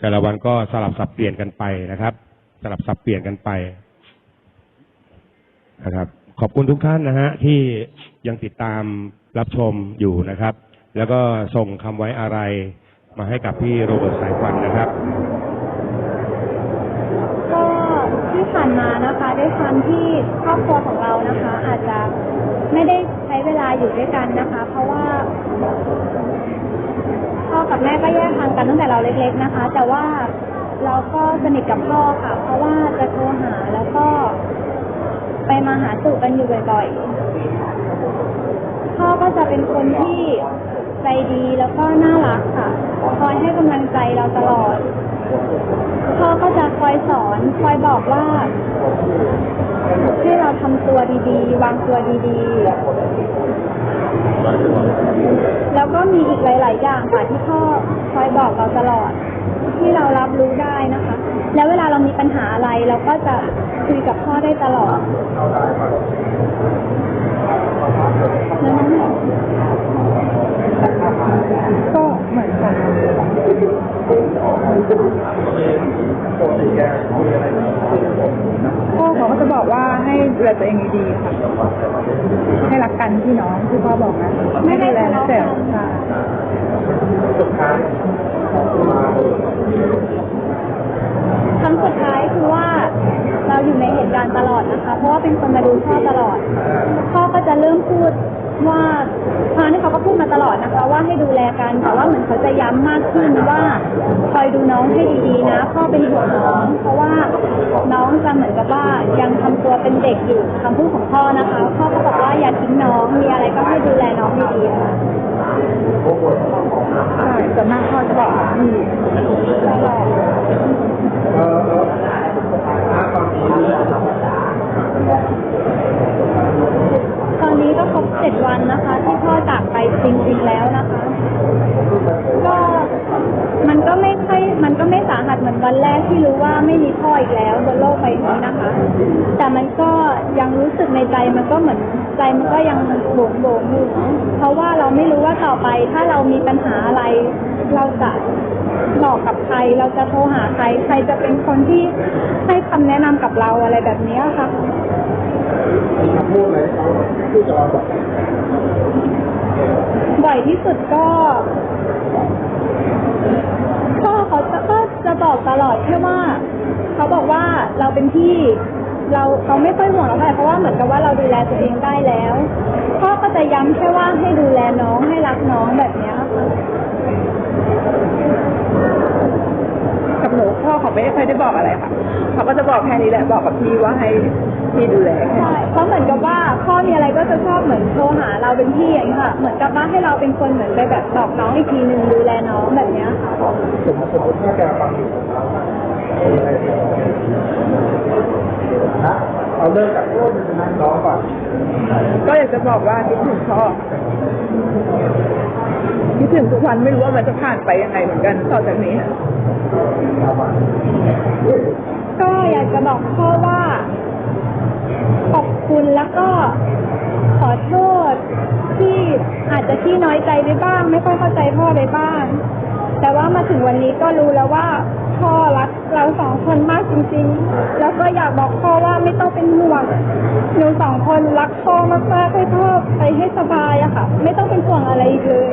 แต่ละวันก็สลับสับเปลี่ยนกันไปนะครับ สลับสับเปลี่ยนกันไปนะครับ ขอบคุณทุกท่านนะฮะที่ยังติดตามรับชมอยู่นะครับ แล้วก็ส่งคำไว้อะไรมาให้กับพี่โรเบิร์ตสายควันนะครับก็ที่ผ่านมานะคะด้วยความที่ครอบครัวของเรานะคะ อาจจะไม่ได้ใช้เวลาอยู่ด้วยกันนะคะ เพราะว่า กับแม่ก็แยกทางกันตั้งแต่เราเล็ก ๆนะคะ แต่ว่าเราก็สนิทกับพ่อค่ะ เพราะว่าจะโทรหาแล้วก็ ไปมาหาสู่กันอยู่บ่อยๆพ่อก็จะเป็นคนที่ ใจดีแล้วก็น่ารักค่ะ คอยให้กำลังใจเราตลอด พ่อก็จะคอยสอนคอยบอกว่าให้เราทำตัวดีๆ วางตัวดีๆ แล้วก็มีอีกหลาย ๆ อย่างค่ะที่พ่อคอยบอกเราตลอด ที่เรารับรู้ได้นะคะ แล้วเวลาเรามีปัญหาอะไรเราก็จะคุยกับพ่อได้ตลอดก็เหมือนกัน พ่อเขาก็จะบอกว่าให้ดูแลตัวเองดีๆค่ะให้รักกันพี่น้องที่พ่อบอกนะไม่ให้ดูแลทะเลาะแต่กันค่ะครั้งสุดท้ายคือว่า เราอยู่ในเหตุการณ์ตลอดนะคะ เพราะว่าเป็นคนมาดูพ่อตลอดพ่อเริ่มพูดว่าทางที่เขาก็พูดมาตลอดนะคะ ว่าให้ดูแลกันแต่ว่าเหมือนเขาจะย้ำมากขึ้นว่าคอยดูน้องให้ดีๆนะพ่อเป็นห่วงน้อง เพราะว่าน้องจะเหมือนกับว่ายังทำตัวเป็นเด็กอยู่คำพูดของพ่อนะคะพ่อก็บอกว่าอย่าทิ้งน้องมีอะไรก็ให้ดูแลน้องดีๆค่ะใช่ส่วนมากพ่อจะบอกพี่ ตอนนี้ก็ครบเจ็ดวันนะคะ ที่พ่อจากไปจริงๆแล้วนะคะ ก็มันก็ไม่ค่อยมันก็ไม่สาหัส เหมือนวันแรกที่รู้ว่าไม่มีพ่ออีกแล้วบนโลกใบนี้นะคะ แต่มันก็ยังรู้สึกในใจมันก็เหมือนใจมันก็ยังโบงโบงๆอยู่เพราะว่าเราไม่รู้ว่าต่อไปถ้าเรามีปัญหาอะไร เราจะบอกกับใคร เราจะโทรหาใคร ใครจะเป็นคนที่ให้คำแนะนำกับเราอะไรแบบนี้ค่ะบ่อยที่สุดก็พ่อเขาจะก็จะบอกต ลอดแค่ว่าเขาบอกว่าเราเป็นพี่ เราเขาไม่ค่อยห่วงเราเท่าไหร่เพราะว่าเหมือนกับว่าเราดูแลตัวเองได้แล้วพ่อก็จะย้ำแค่ว่าให้ดูแลน้องให้รักน้องแบบเนี้ยค่ะกับหนูพ่อเขาไม่ค่อยได้บอกอะไรค่ะ เขาก็จะบอกแค่นี้แหละบอกกับพี่ว่าให้พี่ดูแลแค่ใช่นี้เพราะเหมือนกับว่าพ่อมีอะไรก็จะชอบเหมือนโทรหาเราเป็นพี่อย่างนี้ค่ะ เหมือนกับว่าให้เราเป็นคนเหมือนไปแบบบอกน้องอีกทีหนึ่งดูแลน้องแบบเนี้ยค่ะ สมมติสมมติถ้าแกฟังอยู่นะเอาเลิกกับร่วมนั่งร้องก่อนก็อยากจะบอกว่าคิดถึงพ่อคิดถึงทุกวันไม่รู้ว่ามันจะผ่านไปยังไงเหมือนกันต่อจากนี้ ก็อยากจะบอกพ่อว่า ขอบคุณแล้วก็ขอโทษที่อาจจะที่น้อยใจไปบ้าง ไม่ค่อยเข้าใจพ่อไปบ้าง แต่ว่ามาถึงวันนี้ก็รู้แล้วว่าพ่อรักเราสองคนมากจริงๆ แล้วก็อยากบอกพ่อว่าไม่ต้องเป็นห่วงหนูสองคนรักพ่อมากๆให้พ่อไปให้สบายอะค่ะ ไม่ต้องเป็นห่วงอะไรอีกเลย